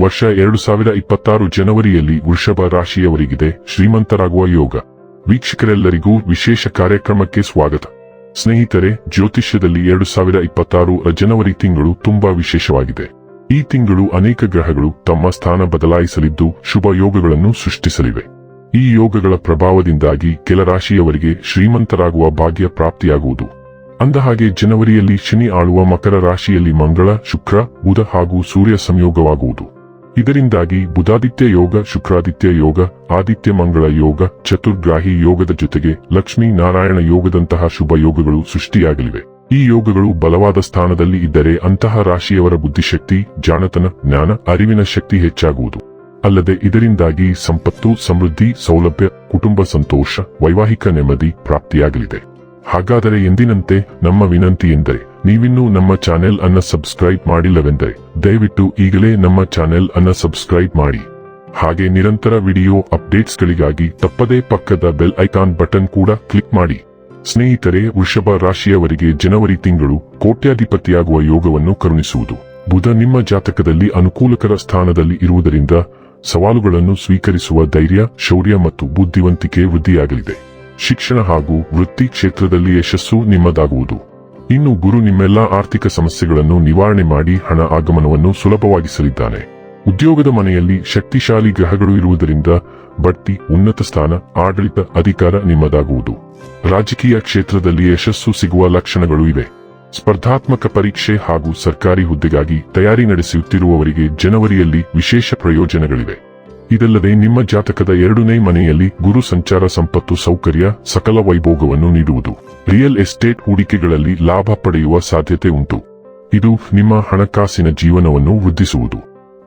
ವರ್ಷ ಎರಡು ಸಾವಿರ ಇಪ್ಪತ್ತಾರು ಜನವರಿಯಲ್ಲಿ ವೃಷಭ ರಾಶಿಯವರಿಗಿದೆ. ಶ್ರೀಮಂತರಾಗುವ ಯೋಗ. ವೀಕ್ಷಕರೆಲ್ಲರಿಗೂ ವಿಶೇಷ ಕಾರ್ಯಕ್ರಮಕ್ಕೆ ಸ್ವಾಗತ. ಸ್ನೇಹಿತರೆ, ಜ್ಯೋತಿಷ್ಯದಲ್ಲಿ ಎರಡು ಸಾವಿರ ಇಪ್ಪತ್ತಾರು ಜನವರಿ ತಿಂಗಳು ತುಂಬಾ ವಿಶೇಷವಾಗಿದೆ. ಈ ತಿಂಗಳು ಅನೇಕ ಗ್ರಹಗಳು ತಮ್ಮ ಸ್ಥಾನ ಬದಲಾಯಿಸಲಿದ್ದು ಶುಭ ಯೋಗಗಳನ್ನು ಸೃಷ್ಟಿಸಲಿವೆ. ಈ ಯೋಗಗಳ ಪ್ರಭಾವದಿಂದಾಗಿ ಕೆಲ ರಾಶಿಯವರಿಗೆ ಶ್ರೀಮಂತರಾಗುವ ಭಾಗ್ಯ ಪ್ರಾಪ್ತಿಯಾಗುವುದು. ಅಂದಹಾಗೆ, ಜನವರಿಯಲ್ಲಿ ಶನಿ ಆಳುವ ಮಕರ ರಾಶಿಯಲ್ಲಿ ಮಂಗಳ, ಶುಕ್ರ, ಬುಧ ಹಾಗೂ ಸೂರ್ಯ ಸಂಯೋಗವಾಗುವುದು. ಇದರಿಂದಾಗಿ ಬುಧಾದಿತ್ಯ ಯೋಗ, ಶುಕ್ರಾದಿತ್ಯ ಯೋಗ, ಆದಿತ್ಯ ಮಂಗಳ ಯೋಗ, ಚತುರ್ಗ್ರಾಹಿ ಯೋಗದ ಜೊತೆಗೆ ಲಕ್ಷ್ಮೀ ನಾರಾಯಣ ಯೋಗದಂತಹ ಶುಭ ಯೋಗಗಳು ಸೃಷ್ಟಿಯಾಗಲಿವೆ. ಈ ಯೋಗಗಳು ಬಲವಾದ ಸ್ಥಾನದಲ್ಲಿ ಇದ್ದರೆ ಅಂತಹ ರಾಶಿಯವರ ಬುದ್ಧಿಶಕ್ತಿ, ಜಾಣತನ, ಜ್ಞಾನ, ಅರಿವಿನ ಶಕ್ತಿ ಹೆಚ್ಚಾಗುವುದು. ಅಲ್ಲದೆ ಇದರಿಂದಾಗಿ ಸಂಪತ್ತು, ಸಮೃದ್ಧಿ, ಸೌಲಭ್ಯ, ಕುಟುಂಬ ಸಂತೋಷ, ವೈವಾಹಿಕ ನೆಮ್ಮದಿ ಪ್ರಾಪ್ತಿಯಾಗಲಿದೆ. ಹಾಗಾದರೆ ಎಂದಿನಂತೆ ನಮ್ಮ ವಿನಂತಿ ಎಂದರೆ ನೀವಿನ್ನೂ ನಮ್ಮ ಚಾನೆಲ್ ಅನ್ನ ಸಬ್ಸ್ಕ್ರೈಬ್ ಮಾಡಿಲ್ಲವೆಂದರೆ ದಯವಿಟ್ಟು ಈಗಲೇ ನಮ್ಮ ಚಾನೆಲ್ ಅನ್ನ ಸಬ್ಸ್ಕ್ರೈಬ್ ಮಾಡಿ. ಹಾಗೆ ನಿರಂತರ ವಿಡಿಯೋ ಅಪ್ಡೇಟ್ಸ್ಗಳಿಗಾಗಿ ತಪ್ಪದೇ ಪಕ್ಕದ ಬೆಲ್ ಐಕಾನ್ ಬಟನ್ ಕೂಡ ಕ್ಲಿಕ್ ಮಾಡಿ. ಸ್ನೇಹಿತರೆ, ವೃಷಭ ರಾಶಿಯವರಿಗೆ ಜನವರಿ ತಿಂಗಳು ಕೋಟ್ಯಾಧಿಪತಿಯಾಗುವ ಯೋಗವನ್ನು ಕರುಣಿಸುವುದು. ಬುಧ ನಿಮ್ಮ ಜಾತಕದಲ್ಲಿ ಅನುಕೂಲಕರ ಸ್ಥಾನದಲ್ಲಿ ಇರುವುದರಿಂದ ಸವಾಲುಗಳನ್ನು ಸ್ವೀಕರಿಸುವ ಧೈರ್ಯ, ಶೌರ್ಯ ಮತ್ತು ಬುದ್ಧಿವಂತಿಕೆ ವೃದ್ಧಿಯಾಗಲಿದೆ. ಶಿಕ್ಷಣ ಹಾಗೂ ವೃತ್ತಿ ಕ್ಷೇತ್ರದಲ್ಲಿ ಯಶಸ್ಸು ನಿಮ್ಮದಾಗುವುದು. ಇನ್ನು ಗುರು ನಿಮ್ಮೆಲ್ಲಾ ಆರ್ಥಿಕ ಸಮಸ್ಯೆಗಳನ್ನು ನಿವಾರಣೆ ಮಾಡಿ ಹಣ ಆಗಮನವನ್ನು ಸುಲಭವಾಗಿಸಲಿದ್ದಾನೆ. ಉದ್ಯೋಗದ ಮನೆಯಲ್ಲಿ ಶಕ್ತಿಶಾಲಿ ಗ್ರಹಗಳು ಇರುವುದರಿಂದ ಬಡ್ತಿ, ಉನ್ನತ ಸ್ಥಾನ, ಆಡಳಿತ, ಅಧಿಕಾರ ನಿಮ್ಮದಾಗುವುದು. ರಾಜಕೀಯ ಕ್ಷೇತ್ರದಲ್ಲಿ ಯಶಸ್ಸು ಸಿಗುವ ಲಕ್ಷಣಗಳು ಇವೆ. ಸ್ಪರ್ಧಾತ್ಮಕ ಪರೀಕ್ಷೆ ಹಾಗೂ ಸರ್ಕಾರಿ ಹುದ್ದೆಗಾಗಿ ತಯಾರಿ ನಡೆಸುತ್ತಿರುವವರಿಗೆ ಜನವರಿಯಲ್ಲಿ ವಿಶೇಷ ಪ್ರಯೋಜನಗಳಿವೆ. ಇದಲ್ಲದೆ ನಿಮ್ಮ ಜಾತಕದ ಎರಡನೇ ಮನೆಯಲ್ಲಿ ಗುರು ಸಂಚಾರ ಸಂಪತ್ತು ಸೌಕರ್ಯ, ಸಕಲ ವೈಭೋಗವನ್ನು ನೀಡುವುದು. ರಿಯಲ್ ಎಸ್ಟೇಟ್ ಹೂಡಿಕೆಗಳಲ್ಲಿ ಲಾಭ ಪಡೆಯುವ ಸಾಧ್ಯತೆ ಉಂಟು. ಇದು ನಿಮ್ಮ ಹಣಕಾಸಿನ ಜೀವನವನ್ನು ವೃದ್ಧಿಸುವುದು.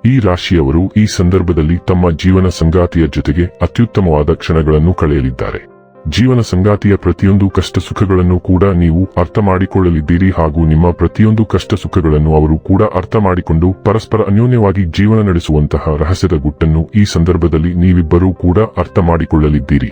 ಈ ರಾಶಿಯವರು ಈ ಸಂದರ್ಭದಲ್ಲಿ ತಮ್ಮ ಜೀವನ ಸಂಗಾತಿಯ ಜೊತೆಗೆ ಅತ್ಯುತ್ತಮವಾದ ಕ್ಷಣಗಳನ್ನು ಕಳೆಯಲಿದ್ದಾರೆ. ಜೀವನ ಸಂಗಾತಿಯ ಪ್ರತಿಯೊಂದು ಕಷ್ಟ ಸುಖಗಳನ್ನು ಕೂಡ ನೀವು ಅರ್ಥ ಮಾಡಿಕೊಳ್ಳಲಿದ್ದೀರಿ ಹಾಗೂ ನಿಮ್ಮ ಪ್ರತಿಯೊಂದು ಕಷ್ಟ ಸುಖಗಳನ್ನು ಅವರು ಕೂಡ ಅರ್ಥ ಮಾಡಿಕೊಂಡು ಪರಸ್ಪರ ಅನ್ಯೋನ್ಯವಾಗಿ ಜೀವನ ನಡೆಸುವಂತಹ ರಹಸ್ಯದ ಗುಟ್ಟನ್ನು ಈ ಸಂದರ್ಭದಲ್ಲಿ ನೀವಿಬ್ಬರೂ ಕೂಡ ಅರ್ಥ ಮಾಡಿಕೊಳ್ಳಲಿದ್ದೀರಿ.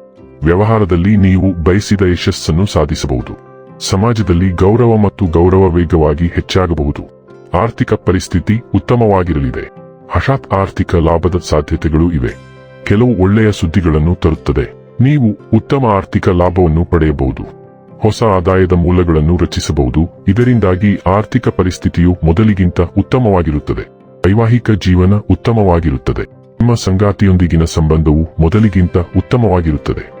ವ್ಯವಹಾರದಲ್ಲಿ ನೀವು ಬಯಸಿದ ಯಶಸ್ಸನ್ನು ಸಾಧಿಸಬಹುದು. ಸಮಾಜದಲ್ಲಿ ಗೌರವ ಮತ್ತು ಗೌರವ ವೇಗವಾಗಿ ಹೆಚ್ಚಾಗಬಹುದು. ಆರ್ಥಿಕ ಪರಿಸ್ಥಿತಿ ಉತ್ತಮವಾಗಿರಲಿದೆ. ಹಠಾತ್ ಆರ್ಥಿಕ ಲಾಭದ ಸಾಧ್ಯತೆಗಳು ಇವೆ. ಕೆಲವು ಒಳ್ಳೆಯ ಸುದ್ದಿಗಳನ್ನು ತರುತ್ತದೆ. ನೀವು ಉತ್ತಮ ಆರ್ಥಿಕ ಲಾಭವನ್ನು ಪಡೆಯಬಹುದು. ಹೊಸ ಆದಾಯದ ಮೂಲಗಳನ್ನು ರಚಿಸಬಹುದು. ಇದರಿಂದಾಗಿ ಆರ್ಥಿಕ ಪರಿಸ್ಥಿತಿಯು ಮೊದಲಿಗಿಂತ ಉತ್ತಮವಾಗಿರುತ್ತದೆ. ವೈವಾಹಿಕ ಜೀವನ ಉತ್ತಮವಾಗಿರುತ್ತದೆ. ನಿಮ್ಮ ಸಂಗಾತಿಯೊಂದಿಗಿನ ಸಂಬಂಧವು ಮೊದಲಿಗಿಂತ ಉತ್ತಮವಾಗಿರುತ್ತದೆ.